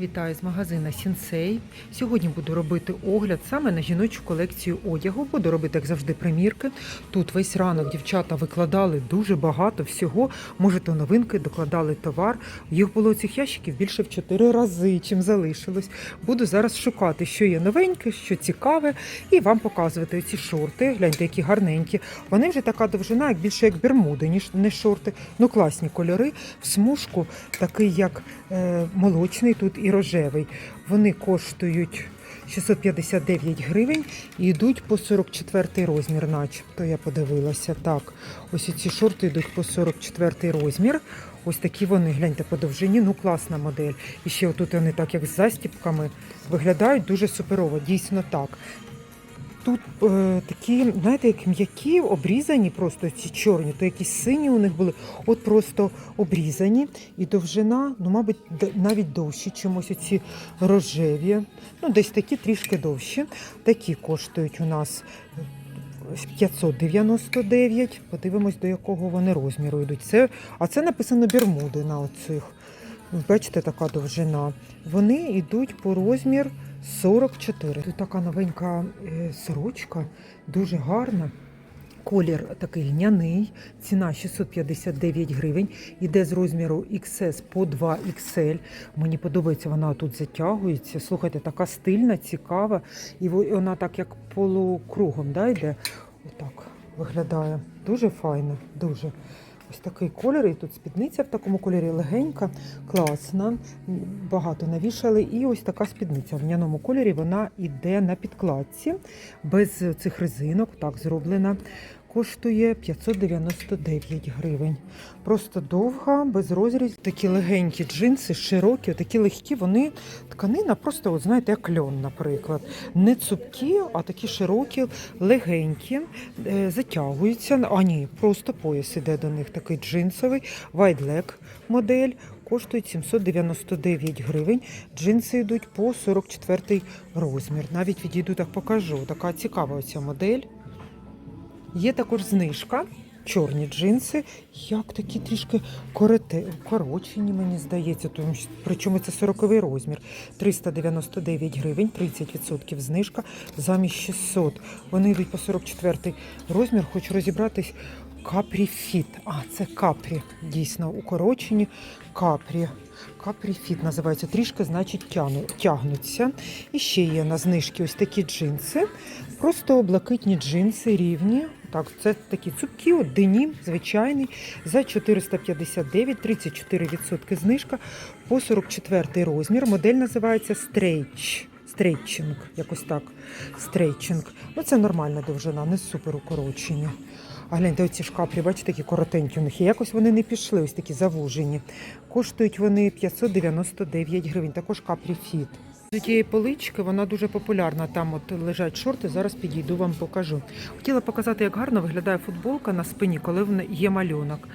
Вітаю з магазина Сінсей. Сьогодні буду робити огляд саме на жіночу колекцію одягу. Буду робити, як завжди, примірки. Тут весь ранок дівчата викладали дуже багато всього. Може, то новинки докладали товар. Їх було цих ящиків більше в 4 рази, чим залишилось. Буду зараз шукати, що є новеньке, що цікаве, і вам показувати ці шорти. Гляньте, які гарненькі. Вони вже така довжина, як більше як бермуди, ніж не шорти. Ну класні кольори. В смужку такий, як е, молочний тут і рожевий. Вони коштують 659 гривень і йдуть по 44 розмір, начебто я подивилася. Так, ось ці шорти йдуть по 44 розмір. Ось такі вони, гляньте, по довжині, ну класна модель. І ще отут вони так, як з застіпками, виглядають дуже суперово, дійсно так. Тут е, такі, знаєте, як м'які, обрізані, просто ці чорні, то якісь сині у них були, от просто обрізані. І довжина, ну, мабуть, навіть довші, чимось оці рожеві. Ну, десь такі трішки довші. Такі коштують у нас е, 599. Подивимось, до якого вони розміру йдуть. Це, а це написано Бермуди на оцих. Бачите, така довжина. Вони йдуть по розмір 44. Тут така новенька е, сорочка, дуже гарна. Колір такий льняний, ціна 659 гривень. Іде з розміру XS по 2XL. Мені подобається, вона тут затягується. Слухайте, така стильна, цікава. І вона так як полукругом да, йде. Отак виглядає. Дуже файно, дуже. Ось такий колір, і тут спідниця в такому кольорі легенька, класна, багато навішали. І ось така спідниця в няному кольорі. Вона йде на підкладці, без цих резинок, так зроблена. Коштує 599 гривень. Просто довга, без розрізів. Такі легенькі джинси, широкі, такі легкі. Вони тканина, просто, от, знаєте, як льон, наприклад. Не цупкі, а такі широкі, легенькі, е, затягуються. А ні, просто пояс іде до них такий джинсовий, leg модель. Коштують 799 гривень. Джинси йдуть по 44 розмір. Навіть відійду так покажу. Така цікава оця модель. Є також знижка. Чорні джинси, як такі трішки корите, корочені, мені здається, тому що, причому це 40 розмір. 399 гривень, 30% знижка замість 600. Вони йдуть по 44 розмір. Хочу розібратись. Капрі Фіт. А, це капрі. Дійсно, укорочені капрі. Капрі Фіт називається. Трішки, значить, тягну, тягнуться. І ще є на знижки ось такі джинси. Просто блакитні джинси рівні. Так, це такі цупкі, от денім, звичайний, за 459, 34% знижка по 44 розмір. Модель називається Стрейч. Стрейчинг, якось так. Стрейчинг. Ну, це нормальна довжина, не супер укорочені. А гляньте, оці шкаплі, бачите, такі коротенькі у них. І якось вони не пішли, ось такі завужені. Коштують вони 599 гривень. Також каплі фіт. З тієї полички вона дуже популярна. Там от лежать шорти. Зараз підійду вам покажу. Хотіла показати, як гарно виглядає футболка на спині, коли в є малюнок.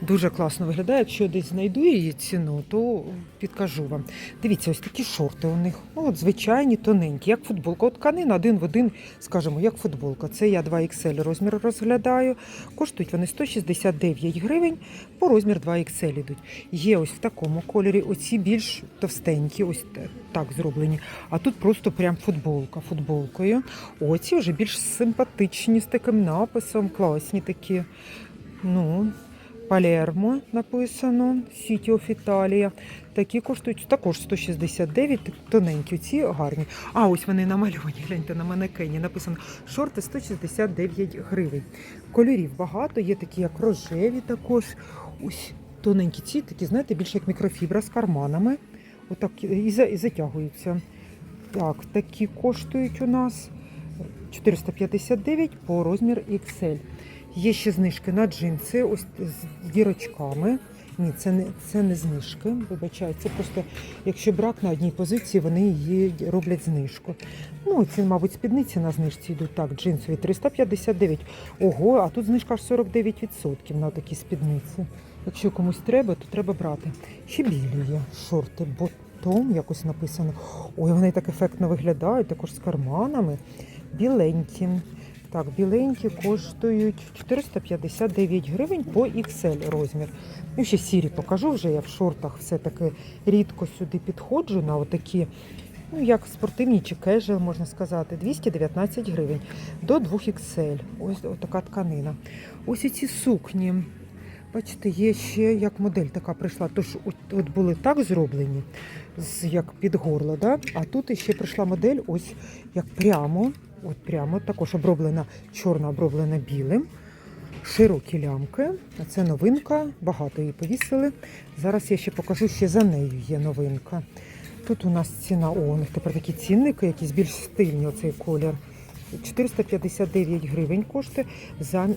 Дуже класно виглядає. Якщо десь знайду її ціну, то підкажу вам. Дивіться, ось такі шорти у них. Ну, от звичайні, тоненькі, як футболка. От тканина один в один, скажімо, як футболка. Це я 2XL розмір розглядаю. Коштують вони 169 гривень, по розмір 2XL ідуть. Є ось в такому кольорі, оці більш товстенькі, ось так зроблені. А тут просто прям футболка футболкою. Оці вже більш симпатичні з таким написом, класні такі. Ну, Палермо написано, City of Italia. Такі коштують також 169, тоненькі, ці гарні. А ось вони намальовані, гляньте на манекені. Написано шорти 169 гривень. Кольорів багато, є такі, як рожеві також. Ось тоненькі ці, такі, знаєте, більше як мікрофібра з карманами. Отак і, за- і затягуються. Так, такі коштують у нас 459 по розмір XL. Є ще знижки на джинси, ось з дірочками. Ні, це не, це не знижки, вибачаю, це просто, якщо брак на одній позиції, вони її роблять знижку. Ну, ці, мабуть, спідниці на знижці йдуть так, джинсові 359. Ого, а тут знижка аж 49% на такі спідниці. Якщо комусь треба, то треба брати. Ще білі є шорти, ботом якось написано. Ой, вони так ефектно виглядають, також з карманами. Біленькі. Так, біленькі коштують 459 гривень по XL розмір. Ну, ще сірі покажу вже. Я в шортах все-таки рідко сюди підходжу на отакі, ну як спортивні чи кежел, можна сказати, 219 гривень до 2 XL. Ось така тканина. Ось ці сукні. Бачите, є ще як модель така прийшла. Тож от, от були так зроблені, з, як під горло, да? а тут ще прийшла модель, ось як прямо, от прямо також оброблена, чорна оброблена білим. Широкі лямки. Це новинка, багато її повісили. Зараз я ще покажу, ще за нею є новинка. Тут у нас ціна, о, у них тепер такі цінники, якісь більш стильні оцей колір. 459 гривень коштує за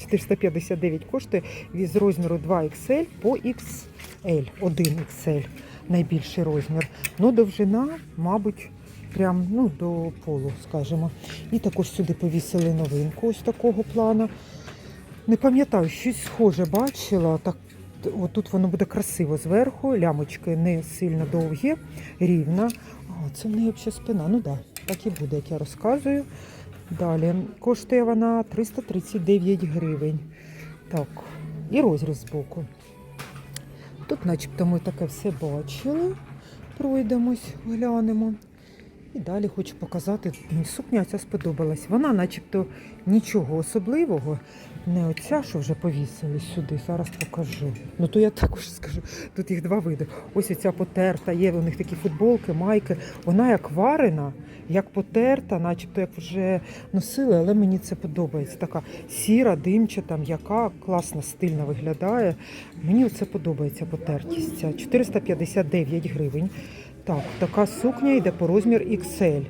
459 коштує з розміру 2XL по XL, 1XL, найбільший розмір. Ну, довжина, мабуть, прям ну, до полу, скажімо. І також сюди повісили новинку ось такого плану. Не пам'ятаю, щось схоже бачила. Так, отут воно буде красиво зверху, лямочки не сильно довгі, рівна. А, це в неї взагалі спина. Ну так, да, так і буде, як я розказую. Далі коштує вона 339 гривень. Так, і розріз збоку. Тут, начебто, ми таке все бачили. Пройдемось, глянемо. І далі хочу показати, сукня ця сподобалась. Вона начебто нічого особливого. Не оця, що вже повісили сюди, зараз покажу. Ну то я також скажу, тут їх два види. Ось оця потерта, є у них такі футболки, майки. Вона як варена, як потерта, начебто як вже носили, але мені це подобається. Така сіра, димчата, м'яка, класно, стильно виглядає. Мені це подобається потертість. 459 гривень. Так, така сукня йде по розмір XL.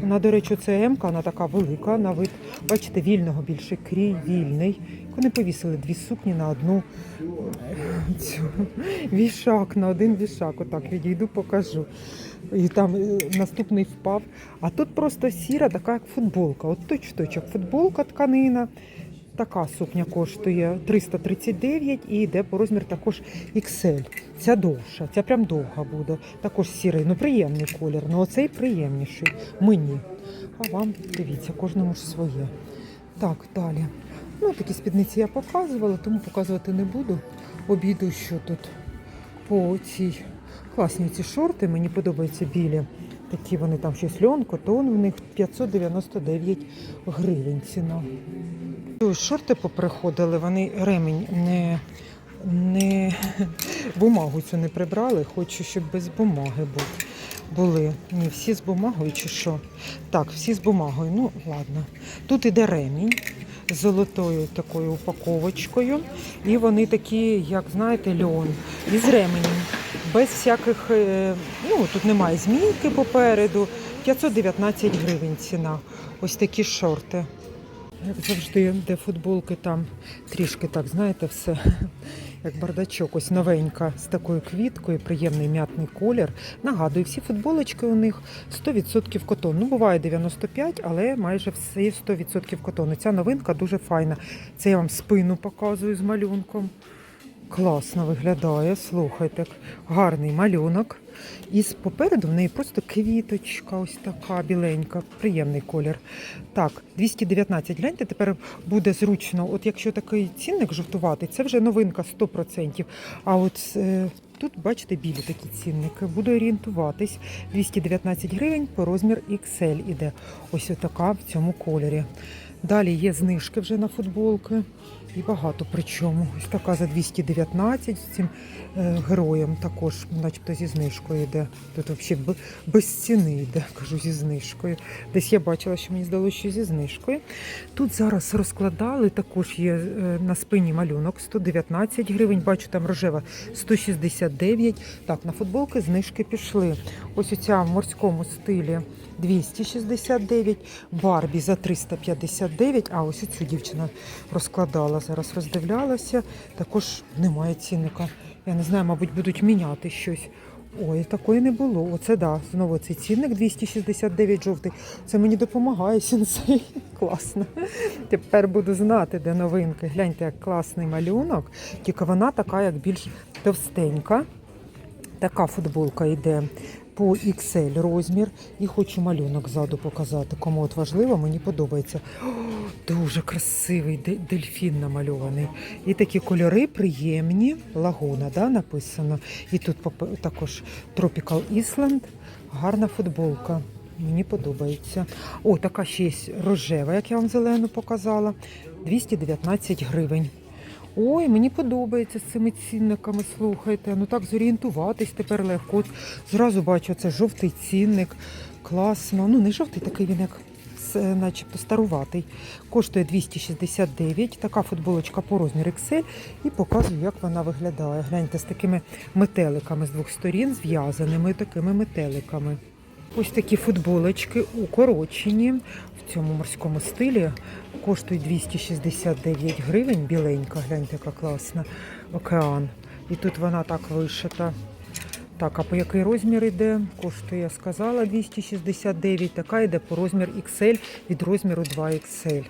Вона, до речі, це М, вона така велика на вид. Бачите, вільного більше крій, вільний. Вони повісили дві сукні на одну е, цю, вішак, на один вішак. Отак відійду, покажу. І там е, наступний впав. А тут просто сіра, така як футболка. От точно, футболка тканина. Така сукня коштує 339 і йде по розмір також XL. Ця довша, ця прям довга буде. Також сірий, ну приємний колір. Ну оцей приємніший мені. А вам дивіться, кожному ж своє. Так, далі. Ну, такі спідниці я показувала, тому показувати не буду. Обійду, що тут по цій класні ці шорти. Мені подобаються білі. Такі вони там щось льон, котон, в них 599 гривень ціна. Шорти поприходили, вони ремінь не, не бумагу цю не прибрали. Хочу, щоб без бумаги були. Ні, всі з бумагою чи що? Так, всі з бумагою. Ну, ладно. Тут іде ремінь з золотою такою упаковочкою. І вони такі, як знаєте, льон. І з ременем. Без всяких, е, ну тут немає змійки попереду. 519 гривень ціна. Ось такі шорти. Як завжди, де футболки, там трішки так, знаєте, все як бардачок, ось новенька з такою квіткою, приємний м'ятний колір. Нагадую, всі футболочки у них 100% котон. Ну, буває 95, але майже все 100% котону. Ця новинка дуже файна. Це я вам спину показую з малюнком. Класно виглядає, слухайте, гарний малюнок. І попереду в неї просто квіточка, ось така біленька, приємний колір. Так, 219. Гляньте, тепер буде зручно. От якщо такий цінник жовтуватий, це вже новинка 100%. А от е, тут, бачите, білі такі цінники. Буду орієнтуватись. 219 гривень по розмір XL іде. Ось така в цьому кольорі. Далі є знижки вже на футболки. І багато причому. Ось така за 219 з цим е, героєм також, начебто зі знижкою йде. Тут взагалі без ціни йде, кажу, зі знижкою. Десь я бачила, що мені здалося, що зі знижкою. Тут зараз розкладали, також є е, на спині малюнок 119 гривень. Бачу, там рожева 169. Так, на футболки знижки пішли. Ось оця в морському стилі 269, Барбі за 359, а ось цю дівчина розкладала, зараз роздивлялася. Також немає цінника. Я не знаю, мабуть, будуть міняти щось. Ой, такої не було. Оце да, знову цей цінник 269 жовтий. Це мені допомагає сенсей. Класно. Тепер буду знати, де новинки. Гляньте, як класний малюнок. Тільки вона така, як більш товстенька. Така футболка йде по XL розмір і хочу малюнок ззаду показати. Кому от важливо, мені подобається. О, дуже красивий дельфін намальований. І такі кольори приємні. Лагуна, да, написано. І тут також Tropical Island. Гарна футболка. Мені подобається. О, така ще є рожева, як я вам зелену показала. 219 гривень. Ой, мені подобається з цими цінниками, слухайте. Ну так зорієнтуватись тепер легко. От зразу бачу, це жовтий цінник. Класно. Ну, не жовтий, такий він як с- начебто старуватий. Коштує 269. Така футболочка по розміру XL. І показую, як вона виглядає. Гляньте, з такими метеликами з двох сторін, зв'язаними такими метеликами. Ось такі футболочки укорочені в цьому морському стилі. Коштують 269 гривень. Біленька, гляньте, яка класна. Океан. І тут вона так вишита. Так, а по який розмір йде? Коштує, я сказала, 269. Така йде по розмір XL від розміру 2XL.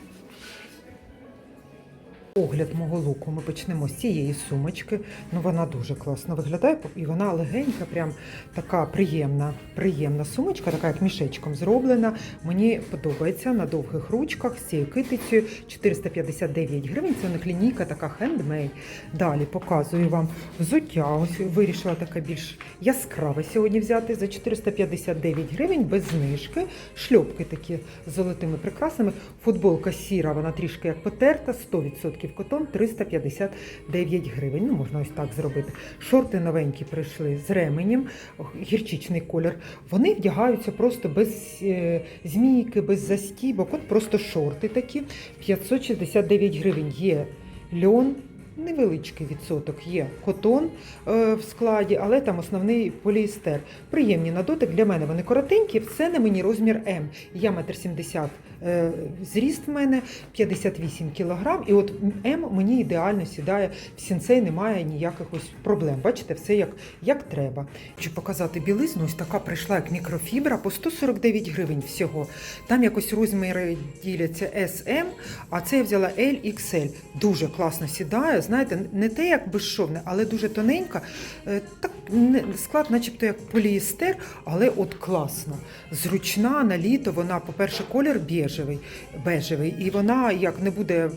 Огляд мого луку. Ми почнемо з цієї сумочки. Ну вона дуже класно виглядає, і вона легенька, прям така приємна, приємна сумочка, така як мішечком зроблена. Мені подобається на довгих ручках з цією китицею 459 гривень. Це у них лінійка така хендмей. Далі показую вам взуття. Ось вирішила таке більш яскраве сьогодні взяти за 459 гривень без знижки. Шльопки такі з золотими прикрасами. Футболка сіра, вона трішки як потерта, 100% котон 359 гривень. Ну, можна ось так зробити. Шорти новенькі прийшли з ременем, гірчичний колір. Вони вдягаються просто без е, змійки, без застібок. От просто шорти такі. 569 гривень є льон. Невеличкий відсоток є котон е, в складі, але там основний поліестер. Приємні на дотик. Для мене вони коротенькі, все на мені розмір М. Я метр сімдесят е, зріст в мене 58 кілограм. І от М мені ідеально сідає. В сінцей немає ніяких ось проблем. Бачите, все як, як треба. Хочу показати білизну. Ось така прийшла як мікрофібра по 149 гривень всього. Там якось розміри діляться SM, а це я взяла LXL. Дуже класно сідає. Знаєте, не те як безшовне, але дуже тоненька. Е, Так склад, начебто як поліестер, але от класно. Зручна на літо. Вона, по-перше, колір бежевий, бежевий, і вона як не буде е,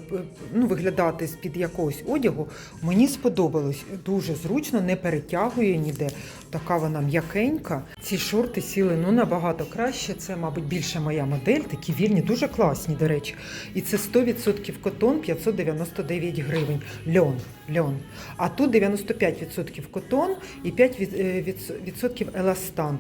ну, виглядати з-під якогось одягу. Мені сподобалось. Дуже зручно, не перетягує ніде. Така вона м'якенька. Ці шорти сіли ну набагато краще. Це, мабуть, більше моя модель. Такі вільні, дуже класні, до речі. І це 100% котон 599 гривень. Льон. Льон. А тут 95% котон і 5% еластан.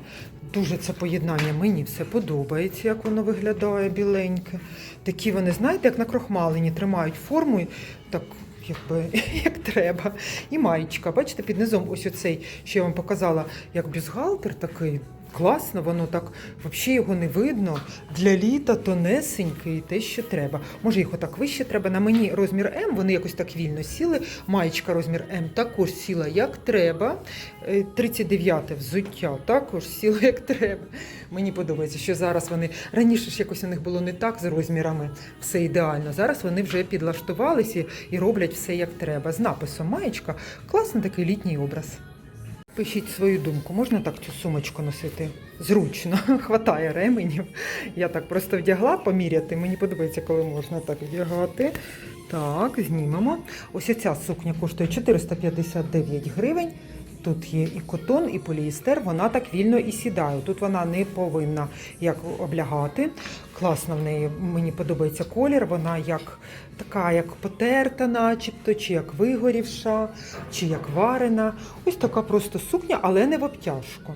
Дуже це поєднання. Мені все подобається, як воно виглядає біленьке. Такі вони, знаєте, як накрохмалені, тримають форму. Так якби як треба. І маєчка, бачите, під низом ось оцей, що я вам показала, як бюстгальтер такий. Класно, воно так взагалі його не видно. Для літа тонесенький, те, що треба. Може, їх отак вище треба. На мені розмір М, вони якось так вільно сіли. Маєчка розмір М також сіла як треба. 39 взуття також сіло як треба. Мені подобається, що зараз вони раніше ж якось у них було не так з розмірами, все ідеально. Зараз вони вже підлаштувалися і роблять все як треба. З написом маєчка класний такий літній образ. Пишіть свою думку, можна так цю сумочку носити? Зручно, хватає ременів. Я так просто вдягла поміряти. Мені подобається, коли можна так вдягати. Так, знімемо. Ось ця сукня коштує 459 гривень. Тут є і котон, і поліестер, вона так вільно і сідає. Тут вона не повинна як облягати. Класно в неї, мені подобається колір, вона як така, як потерта, начебто, чи як вигорівша, чи як варена. Ось така просто сукня, але не в обтяжку.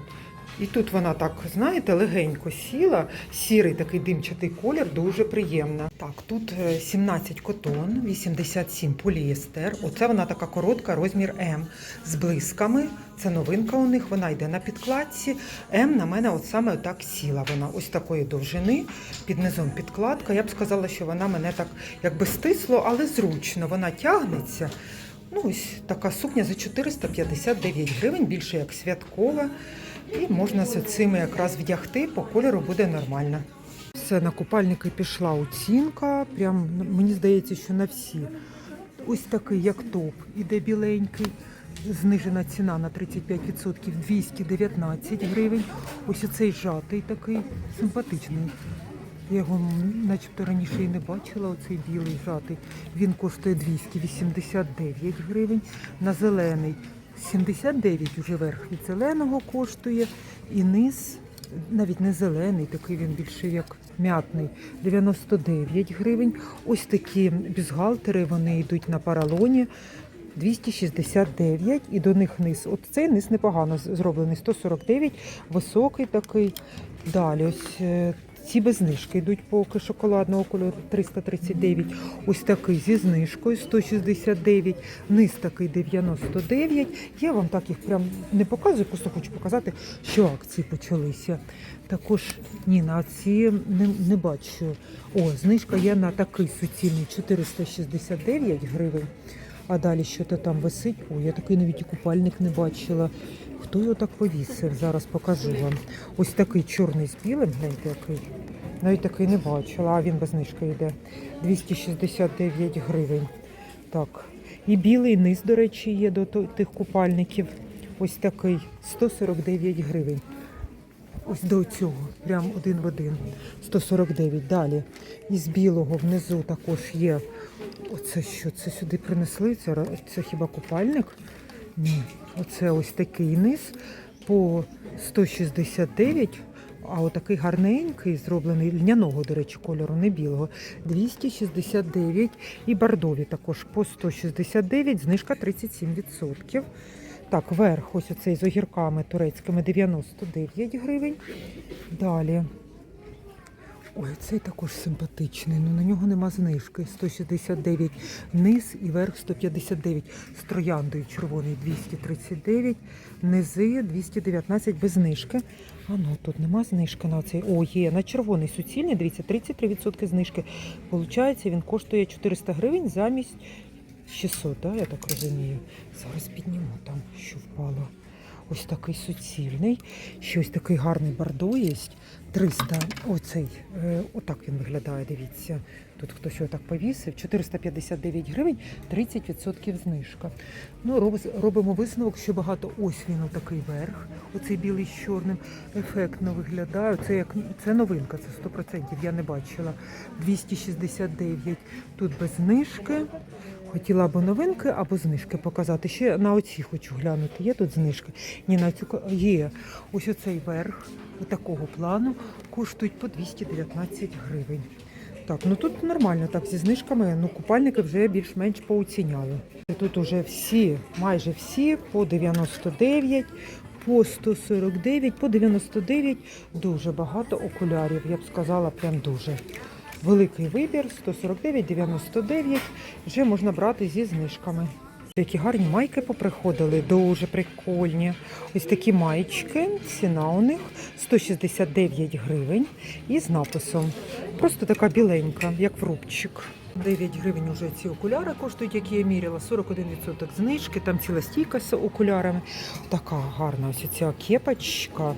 І тут вона так, знаєте, легенько сіла, сірий такий димчатий колір, дуже приємна. Так, тут е, 17 котон, 87 поліестер. Оце вона така коротка, розмір М з блисками. Це новинка у них, вона йде на підкладці. М на мене от саме отак сіла. Вона ось такої довжини, під низом підкладка. Я б сказала, що вона мене так якби стисло, але зручно. Вона тягнеться. Ну, ось така сукня за 459 гривень, більше як святкова. І можна з цими якраз вдягти, по кольору буде нормально. Все, на купальники пішла оцінка. Прям мені здається, що на всі. Ось такий, як топ, іде біленький. знижена ціна на 35% 219 гривень. Ось оцей жатий такий симпатичний. Я його начебто раніше і не бачила, оцей білий жатий. Він коштує 289 гривень. На зелений 79 уже верх від зеленого коштує. І низ, навіть не зелений, такий він більше як м'ятний, 99 гривень. Ось такі бюстгальтери, вони йдуть на паралоні. 269 і до них низ. От цей низ непогано зроблений. 149, високий такий. Далі ось е, ці без знижки йдуть поки шоколадного кольору 339. Ось такий зі знижкою 169. Низ такий 99. Я вам так їх прям не показую, просто хочу показати, що акції почалися. Також ні, на ці не, не бачу. О, знижка є на такий суцільний 469 гривень. А далі що то там висить? Ой, я такий навіть і купальник не бачила. Хто його так повісив? Зараз покажу вам. Ось такий чорний з білим, гляньте який. Навіть такий не бачила, а він без знижки йде. 269 гривень. Так. І білий низ, до речі, є до тих купальників. Ось такий 149 гривень. Ось до цього, прям один в один. 149. Далі. Із білого внизу також є. Оце що? Це сюди принесли? Це, це хіба купальник? Ні. Оце ось такий низ по 169. А отакий гарненький, зроблений льняного, до речі, кольору, не білого. 269. І бордові також по 169, знижка 37%. Так, верх, ось оцей з огірками турецькими 99 гривень. Далі. Ой, цей також симпатичний. Ну на нього нема знижки. 169 низ і верх 159. З трояндою червоний 239, низи 219 без знижки. А ну тут нема знижки на цей. О, є на червоний суцільний. Дивіться, 33% знижки. Получається, він коштує 400 гривень замість 600, да, я так розумію. Зараз підніму там, що впало. Ось такий суцільний. Ще ось такий гарний бордо є. 300, оцей, е, отак він виглядає, дивіться. Тут хтось його так повісив. 459 гривень, 30% знижка. Ну, роб- робимо висновок, що багато ось він такий верх. Оцей білий з чорним ефектно виглядає. Це як це новинка, це 100%, я не бачила. 269 тут без знижки. Хотіла або новинки, або знижки показати. Ще на оці хочу глянути. Є тут знижки? Ні, на цю є. Ось оцей верх, такого плану, коштують по 219 гривень. Так, ну тут нормально так зі знижками. Ну, купальники вже більш-менш поуціняли. Тут уже всі, майже всі по 99, по 149, по 99. Дуже багато окулярів. Я б сказала, прям дуже. Великий вибір 149, 99. Вже можна брати зі знижками. Які гарні майки поприходили, дуже прикольні. Ось такі маєчки, ціна у них 169 гривень і з написом. Просто така біленька, як в рубчик. 9 гривень вже ці окуляри коштують, які я міряла, 41% знижки, там ціла стійка з окулярами. Така гарна ось ця кепочка.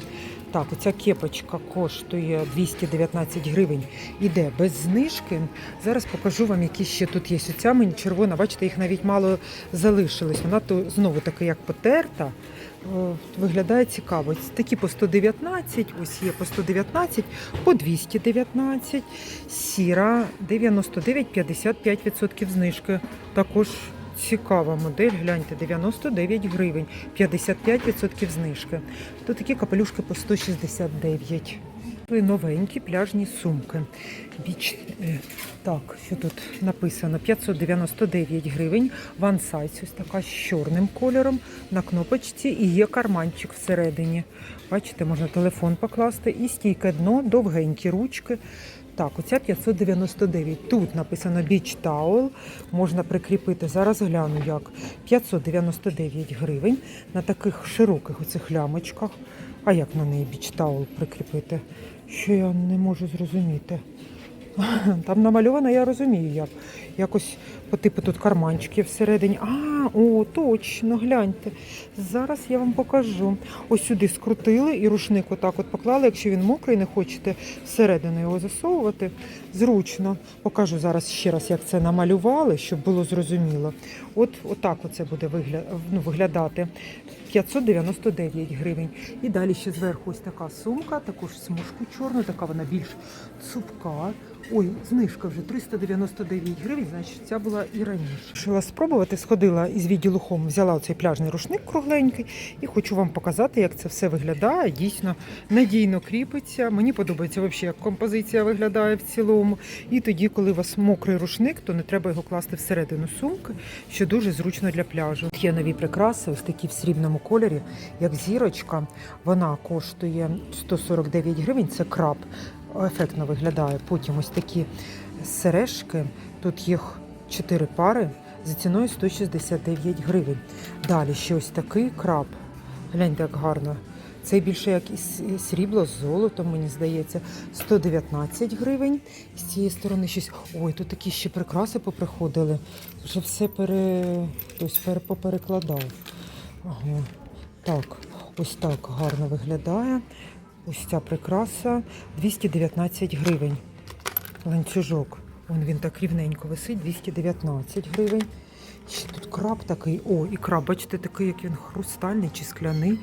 Так, оця кепочка коштує 219 гривень. Іде без знижки. Зараз покажу вам, які ще тут є. Оця мені червона, бачите, їх навіть мало залишилось. Вона то знову таки як потерта. Виглядає цікаво. Такі по 119, ось є по 119, по 219. Сіра 99, 55% знижки. Також цікава модель. Гляньте, 99 гривень, 55% знижки. Тут такі капелюшки по 169. Новенькі пляжні сумки. Біч... е, Так, що тут написано? 599 гривень. Size, ось така з чорним кольором на кнопочці і є карманчик всередині. Бачите, можна телефон покласти і стійке дно, довгенькі ручки. Так, оця 599. Тут написано Beach Towel. Можна прикріпити. Зараз гляну як. 599 гривень на таких широких оцих лямочках. А як на неї Beach Towel прикріпити? Що я не можу зрозуміти. Там намальовано, я розумію, як. Якось по типу тут карманчики всередині. А, о, точно, гляньте. Зараз я вам покажу. Ось сюди скрутили і рушник отак от поклали. Якщо він мокрий, не хочете всередину його засовувати. Зручно. Покажу зараз ще раз, як це намалювали, щоб було зрозуміло. От отак оце буде вигля... ну, виглядати. 599 гривень. І далі ще зверху ось така сумка, також смужку чорну, така вона більш цупка. Ой, знижка вже 399 гривень, значить ця була і раніше. Вирішила спробувати, сходила із відділу Хом, взяла цей пляжний рушник кругленький і хочу вам показати, як це все виглядає. Дійсно надійно кріпиться. Мені подобається взагалі, як композиція виглядає в цілому. І тоді, коли у вас мокрий рушник, то не треба його класти всередину сумки, що дуже зручно для пляжу. Є нові прикраси, ось такі в срібному кольорі, як зірочка. Вона коштує 149 гривень. Це краб. Ефектно виглядає. Потім ось такі сережки. Тут їх 4 пари за ціною 169 гривень. Далі ще ось такий краб. Гляньте, як гарно. Це більше як із срібло з золотом, мені здається, 119 гривень. З цієї сторони щось. Ой, тут такі ще прикраси поприходили. Вже все пере... Хтось пере... поперекладав. Ага. Так, ось так гарно виглядає. Ось ця прикраса 219 гривень. Ланцюжок. Вон він так рівненько висить, 219 гривень. Ще тут краб такий. О, і краб, бачите, такий, як він хрустальний чи скляний.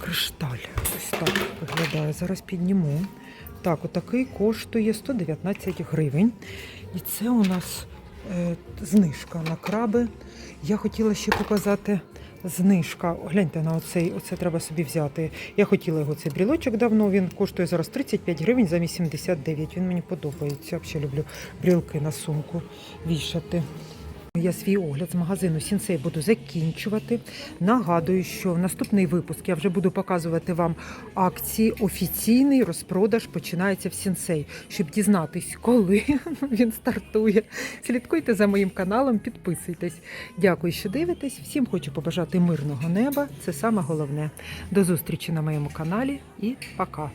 Кришталь. Ось так виглядає. Зараз підніму. Так, отакий коштує 119 гривень. І це у нас е, знижка на краби. Я хотіла ще показати знижка. Гляньте на оцей, оце треба собі взяти. Я хотіла його цей брілочок давно. Він коштує зараз 35 гривень за 89. Він мені подобається. Я Взагалі люблю брілки на сумку вішати. Я свій огляд з магазину Сінсей буду закінчувати. Нагадую, що в наступний випуск я вже буду показувати вам акції. Офіційний розпродаж починається в Сінсей. Щоб дізнатись, коли він стартує. Слідкуйте за моїм каналом, підписуйтесь. Дякую, що дивитесь. Всім хочу побажати мирного неба. Це саме головне. До зустрічі на моєму каналі і пока.